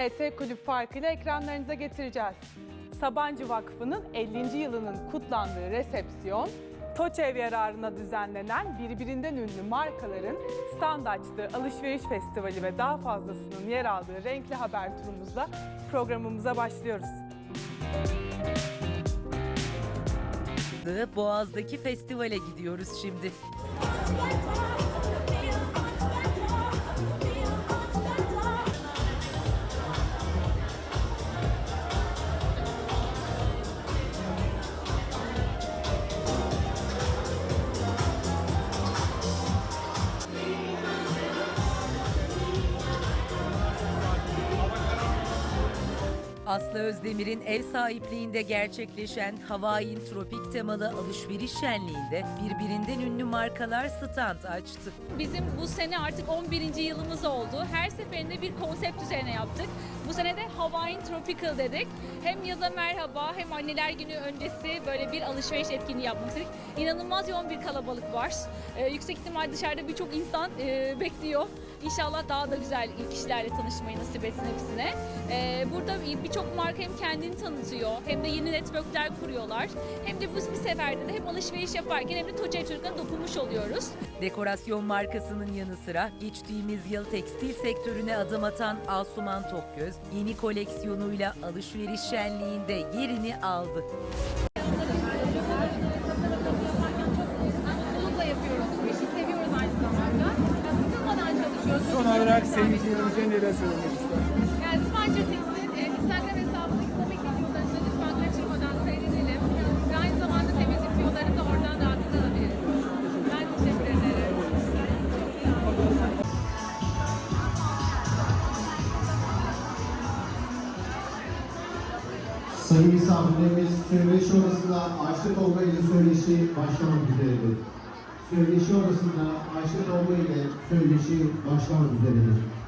ET Kulüp farkıyla ekranlarınıza getireceğiz. Sabancı Vakfı'nın 50. yılının kutlandığı resepsiyon, TOÇEV yararına düzenlenen birbirinden ünlü markaların stand açtığı alışveriş festivali ve daha fazlasının yer aldığı renkli haber turumuzla programımıza başlıyoruz. Boğaz'daki festivale gidiyoruz şimdi. Aslı Özdemir'in ev sahipliğinde gerçekleşen Hawaii'in tropik temalı alışveriş şenliğinde birbirinden ünlü markalar stand açtı. Bizim bu sene artık 11. yılımız oldu. Her seferinde bir konsept üzerine yaptık. Bu sene de Hawaiian Tropical dedik. Hem yıla merhaba hem anneler günü öncesi böyle bir alışveriş etkinliği yapmak istedik. İnanılmaz yoğun bir kalabalık var. Ee, yüksek ihtimal dışarıda birçok insan e, bekliyor. İnşallah daha da güzel kişilerle tanışmayı nasip etsin hepsine. Ee, burada birçok marka hem kendini tanıtıyor hem de yeni networkler kuruyorlar. Hem de biz bir seferde de hem alışveriş yaparken hem de Toçay Çocuklarına dokunmuş oluyoruz. Dekorasyon markasının yanı sıra geçtiğimiz yıl tekstil sektörüne adım atan Asuman Tokgöz yeni koleksiyonuyla alışveriş şenliğinde yerini aldı. Bu. Son olarak seyircilerimize neler söylemek istersiniz? Yani e, Instagram hesabındaki komik videolarını lütfen kaçırmadan seyredelim. Ve aynı zamanda temizlik videolarını da oradan rahatlıkla alabiliriz. Ben teşekkür ederim. Sayın misafirlerimiz söyleşi orasında Ayşe Tolga ile söyleşi başlamak üzeredir. Söyleşi orasında Ayşe Tolga ile söyleşi başlamak üzeredir.